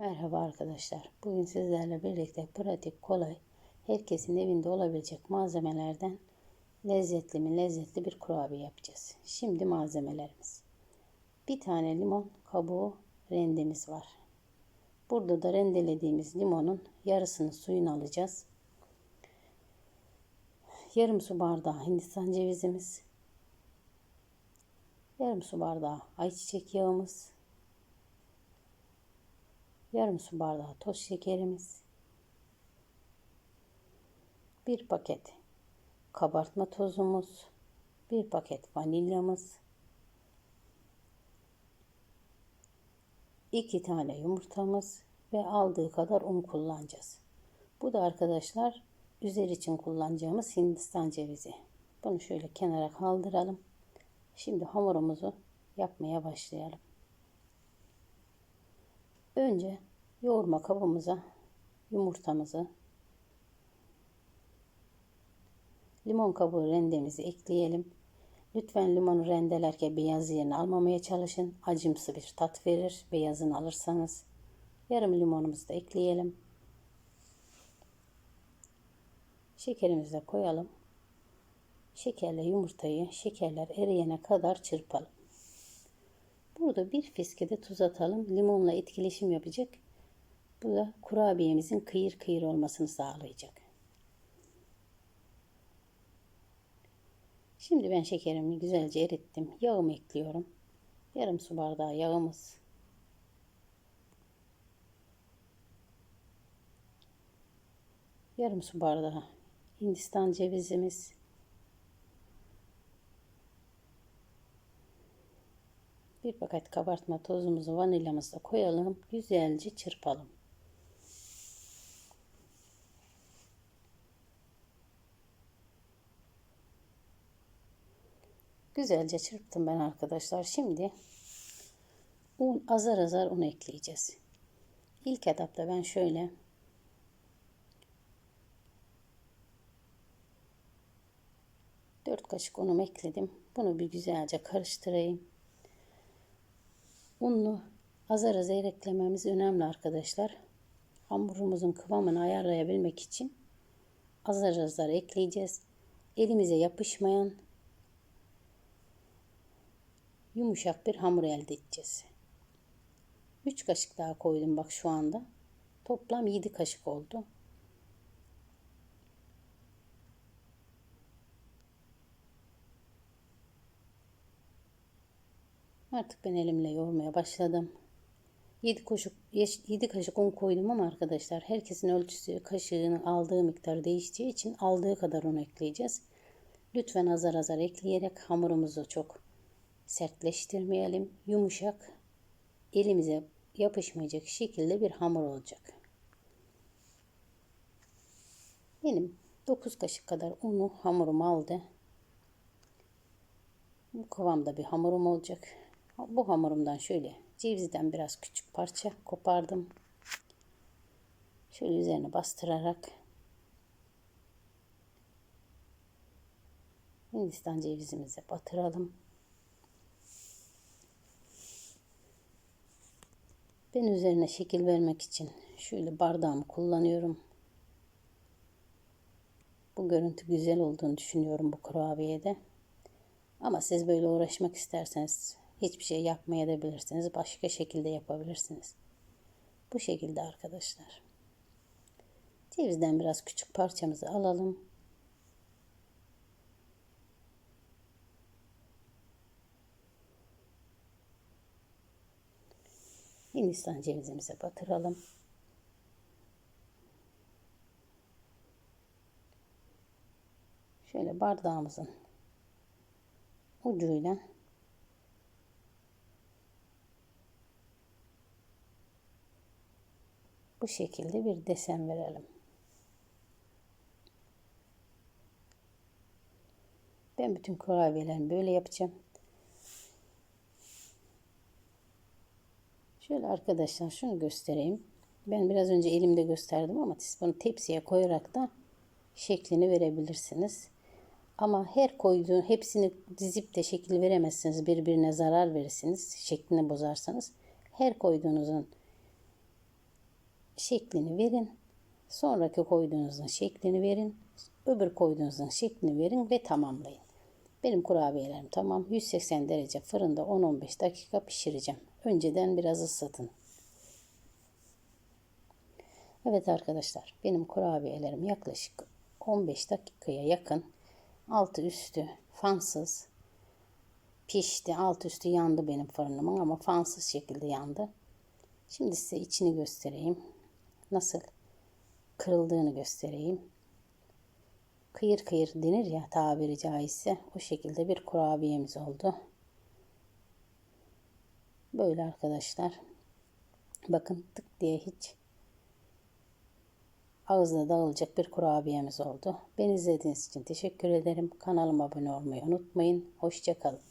Merhaba arkadaşlar. Bugün sizlerle birlikte pratik, kolay, herkesin evinde olabilecek malzemelerden lezzetli mi lezzetli bir kurabiye yapacağız. Şimdi malzemelerimiz. Bir tane limon kabuğu rendemiz var. Burada da rendelediğimiz limonun yarısını suyunu alacağız. Yarım su bardağı hindistan cevizimiz. Yarım su bardağı ayçiçek yağımız yarım su bardağı toz şekerimiz, bir paket kabartma tozumuz, bir paket vanilyamız, iki tane yumurtamız ve aldığı kadar un kullanacağız. Bu da arkadaşlar üzeri için kullanacağımız hindistan cevizi. Bunu şöyle kenara kaldıralım. Şimdi hamurumuzu yapmaya başlayalım. Önce yoğurma kabımıza yumurtamızı, limon kabuğu rendemizi ekleyelim. Lütfen limonu rendelerken beyaz yerini almamaya çalışın. Acımsı bir tat verir beyazını alırsanız. Yarım limonumuzu da ekleyelim. Şekerimizi de koyalım. Şekerle yumurtayı şekerler eriyene kadar çırpalım. Burada bir fiske de tuz atalım. Limonla etkileşim yapacak. Bu da kurabiyemizin kıyır kıyır olmasını sağlayacak. Şimdi ben şekerimi güzelce erittim. Yağımı ekliyorum. Yarım su bardağı yağımız. Yarım su bardağı Hindistan cevizimiz. Bir paket kabartma tozumuzu vanilyamızı da koyalım. Güzelce çırpalım. Güzelce çırptım ben arkadaşlar. Şimdi un azar azar un ekleyeceğiz. İlk etapta ben şöyle dört kaşık unumu ekledim. Bunu bir güzelce karıştırayım. Unlu azar azar eklememiz önemli arkadaşlar. Hamurumuzun kıvamını ayarlayabilmek için azar azar ekleyeceğiz. Elimize yapışmayan yumuşak bir hamur elde edeceğiz. 3 kaşık daha koydum bak şu anda. Toplam 7 kaşık oldu. Artık ben elimle yoğurmaya başladım. 7 kaşık 7 kaşık un koydum ama arkadaşlar herkesin ölçüsü kaşığını aldığı miktar değiştiği için aldığı kadar un ekleyeceğiz. Lütfen azar azar ekleyerek hamurumuzu çok sertleştirmeyelim. Yumuşak, elimize yapışmayacak şekilde bir hamur olacak. Benim 9 kaşık kadar unu hamurum aldı. Bu kıvamda bir hamurum olacak. Bu hamurumdan şöyle cevizden biraz küçük parça kopardım. Şöyle üzerine bastırarak Hindistan cevizimizi batıralım. Ben üzerine şekil vermek için şöyle bardağımı kullanıyorum. Bu görüntü güzel olduğunu düşünüyorum bu kurabiyede. Ama siz böyle uğraşmak isterseniz hiçbir şey yapmaya da bilirsiniz. Başka şekilde yapabilirsiniz. Bu şekilde arkadaşlar. Cevizden biraz küçük parçamızı alalım. Hindistan cevizimize batıralım. Şöyle bardağımızın ucuyla bu şekilde bir desen verelim. Ben bütün kurabiyelerimi böyle yapacağım. Şöyle arkadaşlar şunu göstereyim. Ben biraz önce elimde gösterdim ama siz bunu tepsiye koyarak da şeklini verebilirsiniz. Ama her koyduğun hepsini dizip de şekil veremezsiniz. Birbirine zarar verirsiniz. Şeklini bozarsanız. Her koyduğunuzun şeklini verin. Sonraki koyduğunuzun şeklini verin. Öbür koyduğunuzun şeklini verin ve tamamlayın. Benim kurabiyelerim tamam. 180 derece fırında 10-15 dakika pişireceğim. Önceden biraz ısıtın. Evet arkadaşlar benim kurabiyelerim yaklaşık 15 dakikaya yakın altı üstü fansız pişti. Alt üstü yandı benim fırınımın ama fansız şekilde yandı. Şimdi size içini göstereyim. Nasıl kırıldığını göstereyim. Kıyır kıyır denir ya tabiri caizse o şekilde bir kurabiyemiz oldu. Böyle arkadaşlar. Bakın tık diye hiç ağızda dağılacak bir kurabiyemiz oldu. Beni izlediğiniz için teşekkür ederim. Kanalıma abone olmayı unutmayın. Hoşçakalın.